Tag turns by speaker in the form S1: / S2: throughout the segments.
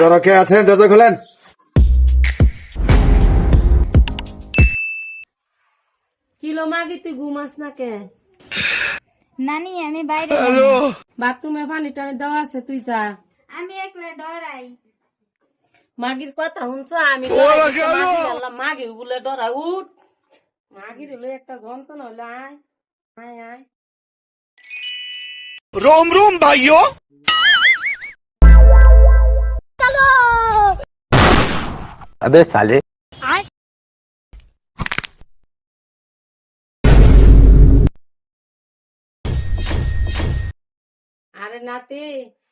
S1: যারা আছেন দরজা খোলেন।
S2: কিলো মাগি তুই ঘুমাস না কে?
S3: নানি আমি বাইরে
S2: বাথরুমে পানি টানি দেওয়া আছে তুই যা।
S3: আমি একলা ডরাই।
S2: মাগির কথা শুনছ? আমি মাগি বলে ডরা উঠ। মাগির হলে একটা যন্ত্রণা হলে আয় আয় আয়।
S4: রোম রোম ভাইও
S5: अबे साले
S2: আরে নাতি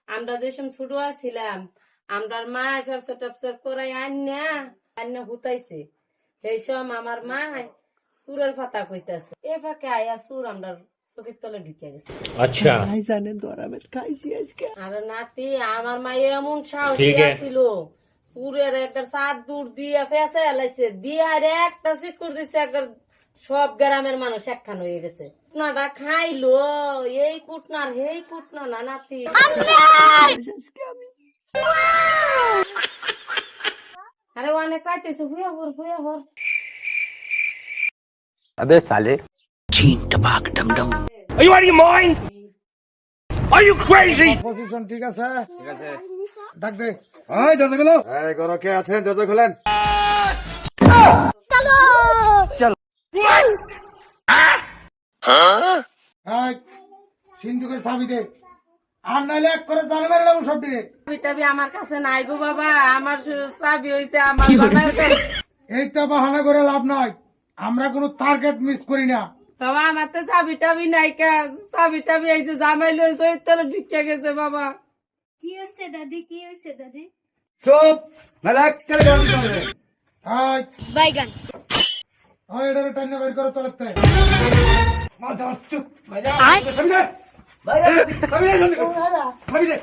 S2: আমরা যেসব ছোট আছিলাম আমরার মা ফেরসে টেপসে করাই আন্যা আন্যা হুতাইছে সেই সব আমার মা সুরের পাতা কইতাছে এ ফাঁকে আয়া সুর আমরা চোখের তলে ঢুকে গেছে
S4: अच्छा
S2: আরে নাতি আমার মা এমন সাহসী ছিল সুরের একবার সাত দূর দিয়ে ফেসে এলাইছে। দিয়ে একটা শিক্ষুর দিচ্ছে একবার সব গ্রামের মানুষ একখান হয়ে গেছে। কুটনাটা খাইলো এই কুটনার হেই কুটনা না নাতি। আরে অনেক কাটতেছে হুয়া হর হুয়া হর।
S5: আবে সালে। ছিন টবাক ডম ডম।
S4: Are you are you mind are you crazy
S1: position ঠিক আছে? ঠিক আছে। ডাক দে। এই দরজা খোলো এই ঘরে কে আছেন? দরজা খোলেন। এই সিন্ধুকের চাবি দে আর নাইলে এক করে জানে মেরে দেবো সব দিকে।
S2: চাবি আমার কাছে নাই গো বাবা। আমার চাবি হইছে আমার বাবার
S1: এই তো বাহানা করে লাভ নাই। আমরা কোনো টার্গেট মিস করি না।
S2: বাবা আমার তো চাবি টাবি নাই কা? চাবি টাবি আইছে জামাই লইছে তোর ঢুকে গেছে বাবা।
S3: কি হয়েছে দাদি? কি হয়েছে দাদি?
S1: চুপ! নাইলে এক করে চালাবে এই
S3: বাইগান
S1: ওই এটারে টান্না বের করে তোলতে চুপ। বাইরে সামনে বাইরে সামনে জলদি সামনে দে।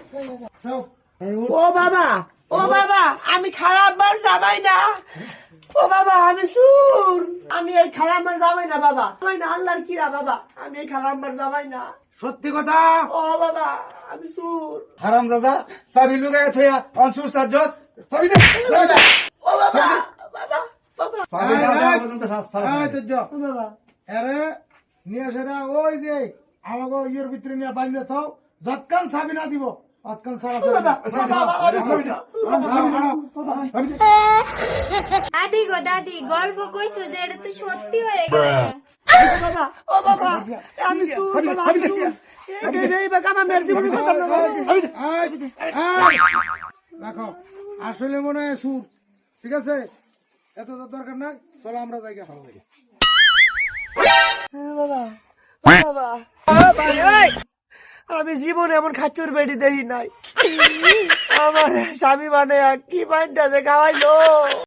S2: ও বাবা। ও বাবা আমি খারাপ বার যাবাই না। ও বাবা আমি সুর। আমি এই খারাপ বার যাবাই না বাবা। যাবাই না আল্লাহর কিরা বাবা। আমি এই বার যাবাই না।
S1: সত্যি কথা?
S2: ও বাবা আমি সুর।
S1: হারাম দাদা চাবি লুগায় থইয়া অনসুর সাজ্জত চাবি দে
S2: ও বাবা বাবা বাবা।
S1: চাবি না পর্যন্ত শাস্তি
S2: ও বাবা।
S1: আরে নিয়ে সেটা ওই যে আমাকে ইয়ের ভিতরে নিয়ে বাইন্দে থাও যৎকান চাবি না দিব
S3: দাদি গো দাদি গল্প কইছো যে এটা তো সত্যি হয়ে গেছে।
S2: বাবা বাবা আমি বাবা
S1: দেখো আসলে মনে হয় সুর ঠিক আছে? এত তো দরকার নাই চলো আমরা জায়গা ভালো জায়গা
S2: আমি জীবনে এমন খাচুর বেড়ি দেখি নাই। আমার স্বামী মানে কি পাইনটা যে খাওয়াইলো?